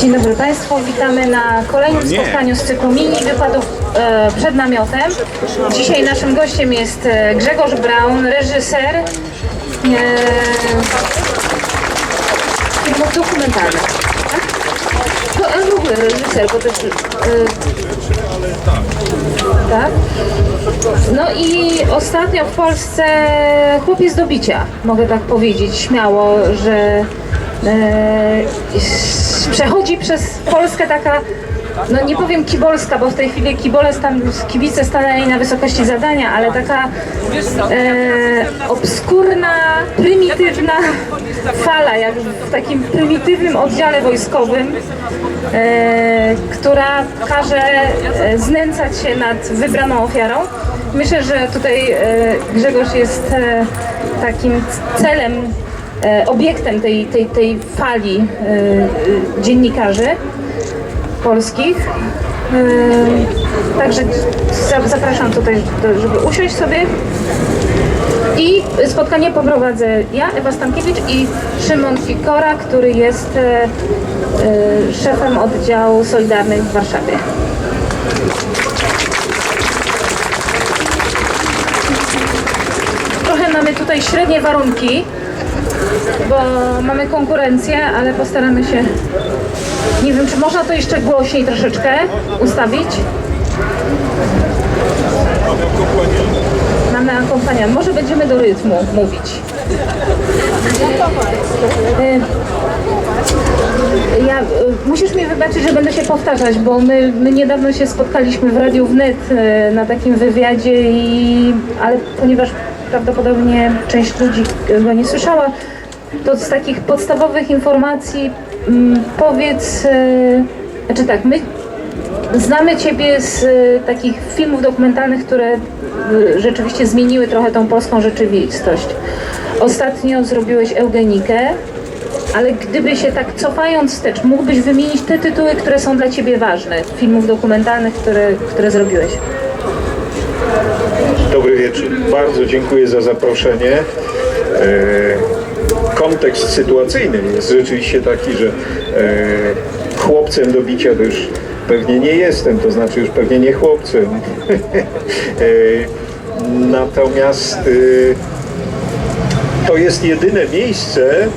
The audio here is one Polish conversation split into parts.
Dzień dobry Państwu, witamy na kolejnym spotkaniu z cyklu mini wypadów e, przed namiotem. Dzisiaj naszym gościem jest e, Grzegorz Braun, reżyser e, filmów dokumentalnych. Tak? No, ale w ogóle reżyser, bo też... E, tak? No i ostatnio w Polsce chłopiec do bicia, mogę tak powiedzieć śmiało, że przechodzi przez Polskę taka, no nie powiem kibolska, bo w tej chwili kibole stan, kibice stanęli na wysokości zadania, ale taka e, obskurna, prymitywna fala, jak w takim prymitywnym oddziale wojskowym, e, która każe e, znęcać się nad wybraną ofiarą. Myślę, że tutaj e, Grzegorz jest e, takim celem, e, obiektem tej, tej, tej fali e, e, dziennikarzy polskich. E, Także za- zapraszam tutaj, żeby usiąść sobie. I spotkanie poprowadzę ja, Ewa Stankiewicz i Szymon Fikora, który jest e, e, szefem oddziału Solidarnych w Warszawie. Trochę mamy tutaj średnie warunki, bo mamy konkurencję, ale postaramy się. Nie wiem, czy można to jeszcze głośniej troszeczkę ustawić. Mamy akompaniant. Może będziemy do rytmu mówić. Y, Ja, y, musisz mi wybaczyć, że będę się powtarzać, bo my, my niedawno się spotkaliśmy w Radiu Wnet y, na takim wywiadzie, i, ale ponieważ prawdopodobnie część ludzi go nie słyszała, to z takich podstawowych informacji mm, powiedz, y, znaczy tak, my Znamy Ciebie z y, takich filmów dokumentalnych, które y, rzeczywiście zmieniły trochę tą polską rzeczywistość. Ostatnio zrobiłeś Eugenikę, ale gdyby się tak cofając wstecz, mógłbyś wymienić te tytuły, które są dla Ciebie ważne, filmów dokumentalnych, które, które zrobiłeś. Dobry wieczór. Bardzo dziękuję za zaproszenie. E, kontekst sytuacyjny jest rzeczywiście taki, że e, chłopcem do bicia to już pewnie nie jestem, to znaczy już pewnie nie chłopcem. e, natomiast e, to jest jedyne miejsce, e,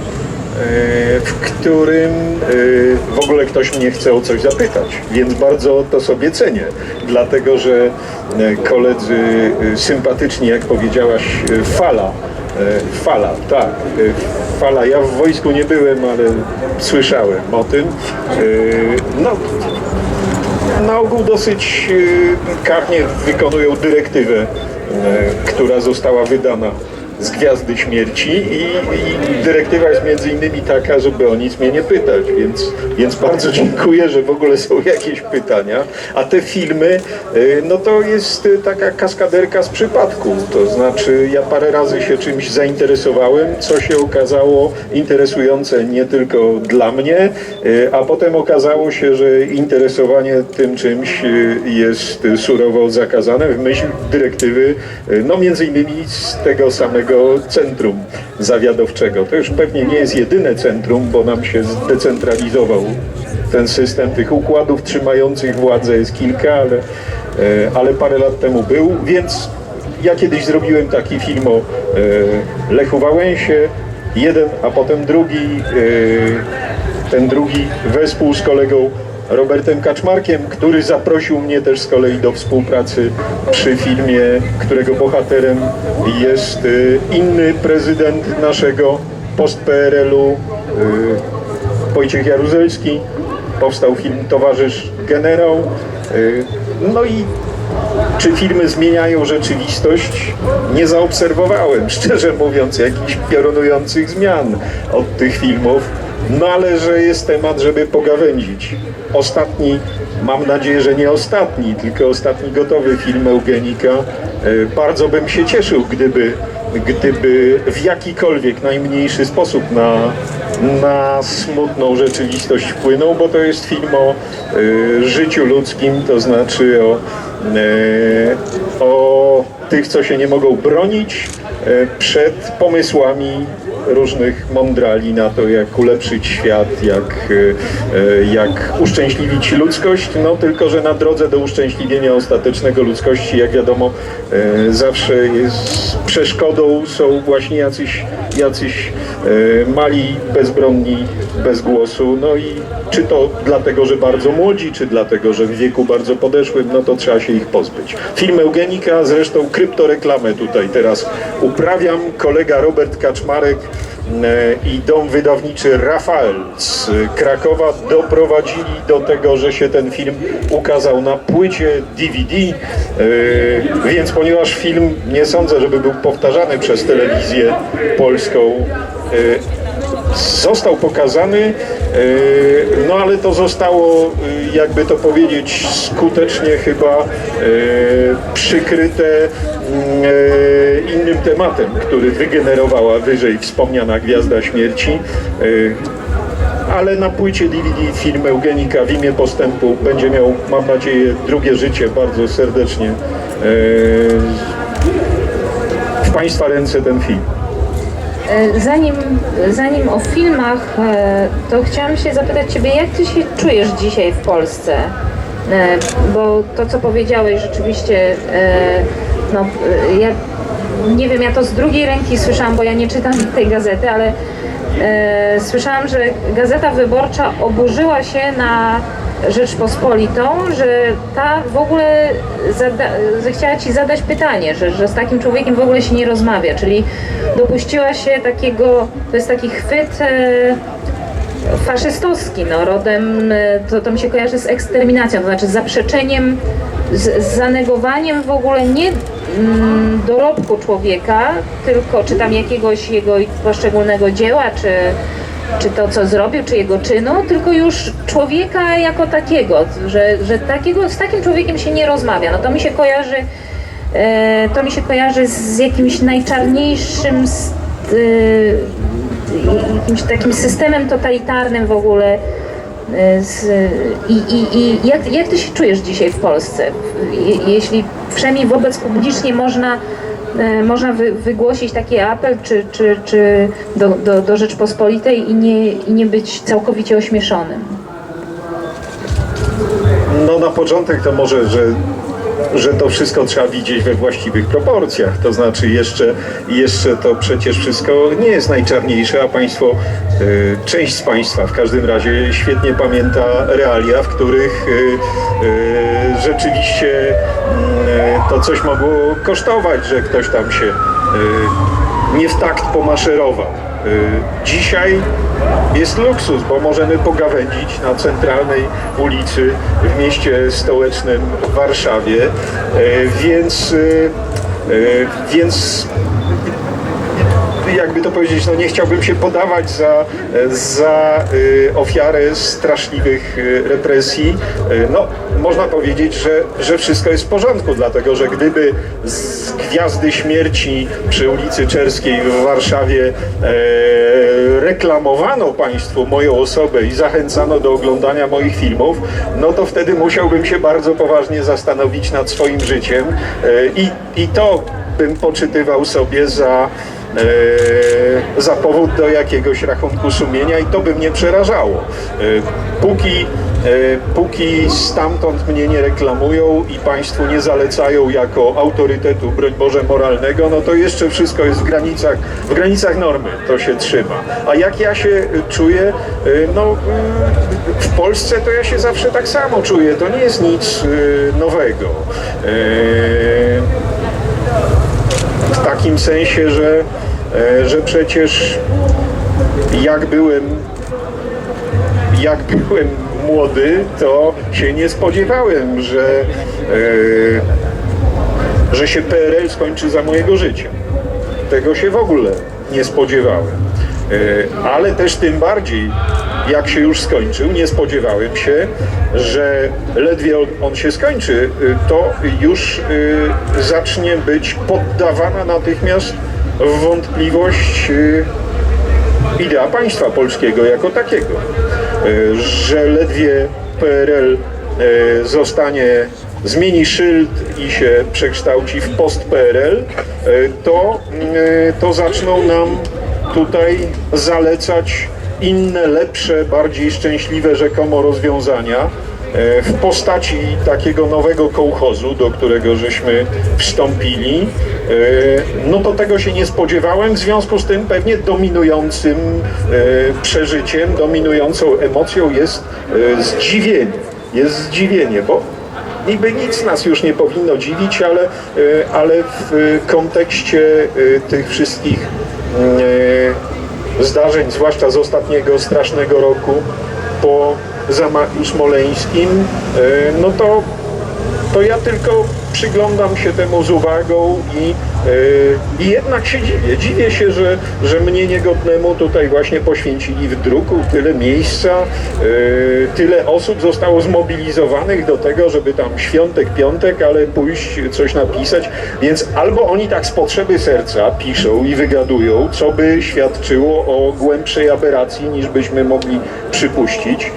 w którym e, w ogóle ktoś mnie chce o coś zapytać, więc bardzo to sobie cenię, dlatego że e, koledzy sympatyczni, jak powiedziałaś, fala, fala, tak, e, fala, ja w wojsku nie byłem, ale słyszałem o tym, E, no na ogół dosyć e, karnie wykonują dyrektywę, e, która została wydana z Gwiazdy Śmierci i, i dyrektywa jest między innymi taka, żeby o nic mnie nie pytać, więc, więc bardzo dziękuję, że w ogóle są jakieś pytania, a te filmy, e, no to jest e, taka kaskaderka z przypadku, to znaczy ja parę razy się czymś zainteresowałem, co się okazało interesujące nie tylko dla mnie, e, a potem okazało się, że interesowanie tym czymś jest surowo zakazane w myśl dyrektywy, no między innymi z tego samego centrum zawiadowczego. To już pewnie nie jest jedyne centrum, bo nam się zdecentralizował ten system tych układów trzymających władzę jest kilka, ale, e, ale parę lat temu był, więc ja kiedyś zrobiłem taki film o e, Lechu Wałęsie, jeden, a potem drugi, e, ten drugi wespół z kolegą Robertem Kaczmarkiem, który zaprosił mnie też z kolei do współpracy przy filmie, którego bohaterem jest e, inny prezydent naszego post-PRL-u, e, Wojciech Jaruzelski. Powstał film Towarzysz Generał. E, No i czy filmy zmieniają rzeczywistość? Nie zaobserwowałem, szczerze mówiąc, jakichś piorunujących zmian od tych filmów. No ale że jest temat, żeby pogawędzić. Ostatni, mam nadzieję, że nie ostatni, tylko ostatni gotowy film Eugenika. E, Bardzo bym się cieszył, gdyby, gdyby w jakikolwiek najmniejszy sposób na, na smutną rzeczywistość wpłynął, bo to jest film o e, życiu ludzkim, to znaczy o, e, o tych, co się nie mogą bronić przed pomysłami różnych mądrali na to, jak ulepszyć świat, jak, e, jak uszczęśliwić ludzkość, no tylko, że na drodze do uszczęśliwienia ostatecznego ludzkości, jak wiadomo, e, zawsze jest przeszkodą są właśnie jacyś, jacyś e, mali, bezbronni, bez głosu, no i czy to dlatego, że bardzo młodzi, czy dlatego, że w wieku bardzo podeszłym, no to trzeba się ich pozbyć. Film Eugenika, zresztą kryptoreklamę tutaj teraz uprawiam. Kolega Robert Kaczmarek e, i dom wydawniczy Rafael z Krakowa doprowadzili do tego, że się ten film ukazał na płycie DVD, e, więc ponieważ film nie sądzę, żeby był powtarzany przez telewizję polską, e, został pokazany, no ale to zostało, jakby to powiedzieć, skutecznie chyba przykryte innym tematem, który wygenerowała wyżej wspomniana Gwiazda Śmierci. E, Ale na płycie DVD film Eugenika w imię postępu będzie miał, mam nadzieję, drugie życie. Bardzo serdecznie e, w Państwa ręce ten film. E, Zanim, zanim o filmach, e, to chciałam się zapytać Ciebie, jak Ty się czujesz dzisiaj w Polsce? E, Bo to, co powiedziałeś, rzeczywiście, e, no, e, ja nie wiem, ja to z drugiej ręki słyszałam, bo ja nie czytam tej gazety, ale słyszałam, że Gazeta Wyborcza oburzyła się na Rzeczpospolitą, że ta w ogóle zada, zechciała Ci zadać pytanie, że, że z takim człowiekiem w ogóle się nie rozmawia, czyli dopuściła się takiego, to jest taki chwyt faszystowski, no, rodem, e, to, to mi się kojarzy z eksterminacją, to znaczy z zaprzeczeniem, z, z zanegowaniem w ogóle nie mm, dorobku człowieka, tylko czy tam jakiegoś jego poszczególnego dzieła, czy, czy to, co zrobił, czy jego czynu, tylko już człowieka jako takiego, że, że takiego, z takim człowiekiem się nie rozmawia. No to mi się kojarzy, e, to mi się kojarzy z jakimś najczarniejszym, s- e, jakimś takim systemem totalitarnym w ogóle. e, Z, I i, i jak, jak ty się czujesz dzisiaj w Polsce? Je, jeśli przynajmniej wobec publicznie można, e, można wy, wygłosić taki apel, czy, czy, czy do, do, do Rzeczpospolitej i nie, i nie być całkowicie ośmieszonym? No na początek to może, że, że to wszystko trzeba widzieć we właściwych proporcjach. To znaczy jeszcze, jeszcze to przecież wszystko nie jest najczarniejsze, a państwo, e, część z państwa w każdym razie świetnie pamięta realia, w których e, e, rzeczywiście to coś mogło kosztować, że ktoś tam się nie w takt pomaszerował. Y, Dzisiaj jest luksus, bo możemy pogawędzić na centralnej ulicy w mieście stołecznym w Warszawie, Y, więc, y, więc jakby to powiedzieć, no nie chciałbym się podawać za, za y, ofiarę straszliwych y, represji. Y, no, można powiedzieć, że, że wszystko jest w porządku, dlatego że gdyby z Gwiazdy Śmierci przy ulicy Czerskiej w Warszawie e, reklamowano Państwu moją osobę i zachęcano do oglądania moich filmów, no to wtedy musiałbym się bardzo poważnie zastanowić nad swoim życiem e, i, i to bym poczytywał sobie za za powód do jakiegoś rachunku sumienia i to by mnie przerażało. E, póki, e, póki stamtąd mnie nie reklamują i Państwu nie zalecają jako autorytetu, broń Boże, moralnego, no to jeszcze wszystko jest w granicach, w granicach normy, to się trzyma. A jak ja się e, czuję, e, no e, w Polsce to ja się zawsze tak samo czuję, to nie jest nic e, nowego. E, w takim sensie, że, e, że przecież jak byłem jak byłem młody, to się nie spodziewałem, że, e, że się PRL skończy za mojego życia. Tego się w ogóle nie spodziewałem. E, Ale też tym bardziej, jak się już skończył, nie spodziewałem się, że ledwie on, się skończy, e, to już e, zacznie być poddawana natychmiast wątpliwość e, idea państwa polskiego jako takiego, E, że ledwie PRL e, zostanie, zmieni szyld i się przekształci w post-PRL, to, to zaczną nam tutaj zalecać inne, lepsze, bardziej szczęśliwe rzekomo rozwiązania w postaci takiego nowego kołchozu, do którego żeśmy wstąpili, e, no to tego się nie spodziewałem, w związku z tym pewnie dominującym e, przeżyciem, dominującą emocją jest e, zdziwienie. Jest zdziwienie, bo niby nic nas już nie powinno dziwić, ale, e, ale w kontekście e, tych wszystkich e, zdarzeń, zwłaszcza z ostatniego strasznego roku po zamachu smoleńskim, e, no to, to ja tylko przyglądam się temu z uwagą i, i jednak się dziwię. Dziwię się, że, że mnie niegodnemu tutaj właśnie poświęcili w druku tyle miejsca, e, tyle osób zostało zmobilizowanych do tego, żeby tam świątek, piątek, ale pójść coś napisać. Więc albo oni tak z potrzeby serca piszą i wygadują, co by świadczyło o głębszej aberracji niż byśmy mogli przypuścić.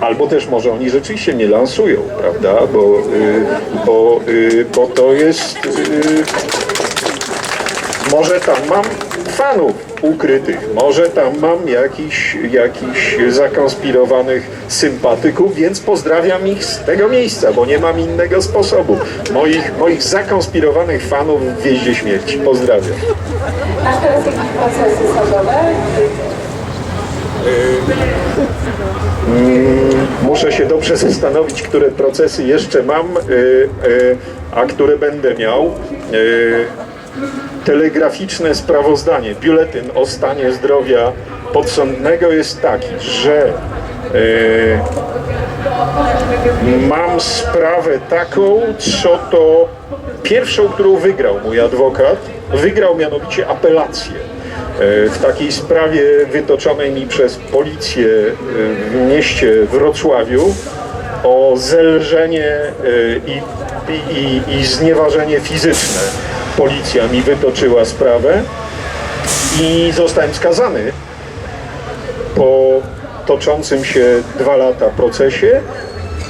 Albo też może oni rzeczywiście nie lansują, prawda? Bo, y, bo, y, bo to jest. Y, może tam mam fanów ukrytych, może tam mam jakichś jakichś zakonspirowanych sympatyków, więc pozdrawiam ich z tego miejsca, bo nie mam innego sposobu. Moich, moich zakonspirowanych fanów w Wieździe Śmierci. Pozdrawiam. Masz teraz jakieś procesy sądowe? Muszę się dobrze zastanowić, które procesy jeszcze mam, y, y, a które będę miał. Y, Telegraficzne sprawozdanie, biuletyn o stanie zdrowia podsądnego jest taki, że mam sprawę taką, co to pierwszą, którą wygrał mój adwokat, wygrał mianowicie apelację e, w takiej sprawie wytoczonej mi przez policję e, w mieście Wrocławiu o zelżenie e, i, i, i znieważenie fizyczne. Policja mi wytoczyła sprawę i zostałem skazany po toczącym się dwa lata procesie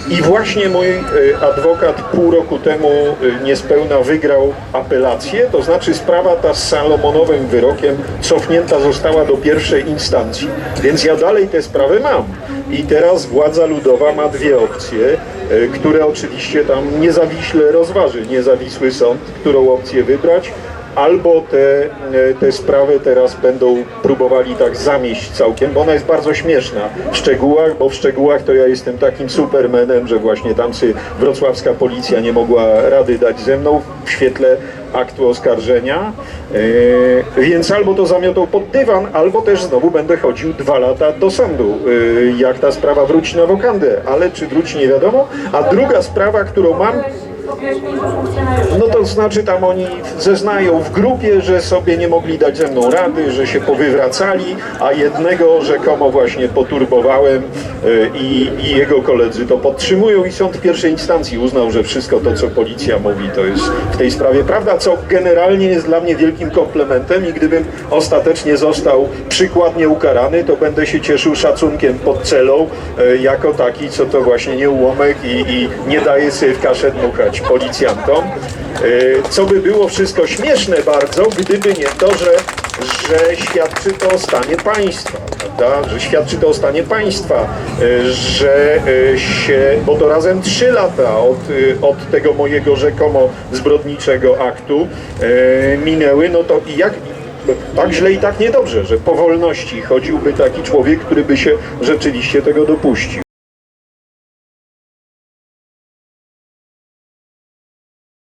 i właśnie mój y, adwokat pół roku temu y, niespełna wygrał apelację, to znaczy sprawa ta z Salomonowym wyrokiem cofnięta została do pierwszej instancji, więc ja dalej tę sprawę mam. I teraz władza ludowa ma dwie opcje, y, które oczywiście tam niezawiśle rozważy niezawisły sąd, którą opcję wybrać albo te, e, te sprawy teraz będą próbowali tak zamieść całkiem, bo ona jest bardzo śmieszna. W szczegółach, bo w szczegółach to ja jestem takim supermenem, że właśnie tam sobie wrocławska policja nie mogła rady dać ze mną w świetle aktu oskarżenia, e, więc albo to zamiotą pod dywan, albo też znowu będę chodził dwa lata do sądu, e, jak ta sprawa wróci na wokandę, ale czy wróci nie wiadomo, a druga sprawa, którą mam. No to znaczy tam oni zeznają w grupie, że sobie nie mogli dać ze mną rady, że się powywracali, a jednego rzekomo właśnie poturbowałem y, i, i jego koledzy to podtrzymują i sąd pierwszej instancji uznał, że wszystko to, co policja mówi, to jest w tej sprawie prawda, co generalnie jest dla mnie wielkim komplementem i gdybym ostatecznie został przykładnie ukarany, to będę się cieszył szacunkiem pod celą y, jako taki, co to właśnie nie ułomek i, i nie daje sobie w kaszę dmuchać policjantom. Y, Co by było wszystko śmieszne bardzo, gdyby nie to, że, że świadczy to o stanie państwa, prawda? Że świadczy to o stanie państwa, y, że y, się, bo to razem trzy lata od, od tego mojego rzekomo zbrodniczego aktu minęły, no to i jak tak źle i tak niedobrze, że po wolności chodziłby taki człowiek, który by się rzeczywiście tego dopuścił.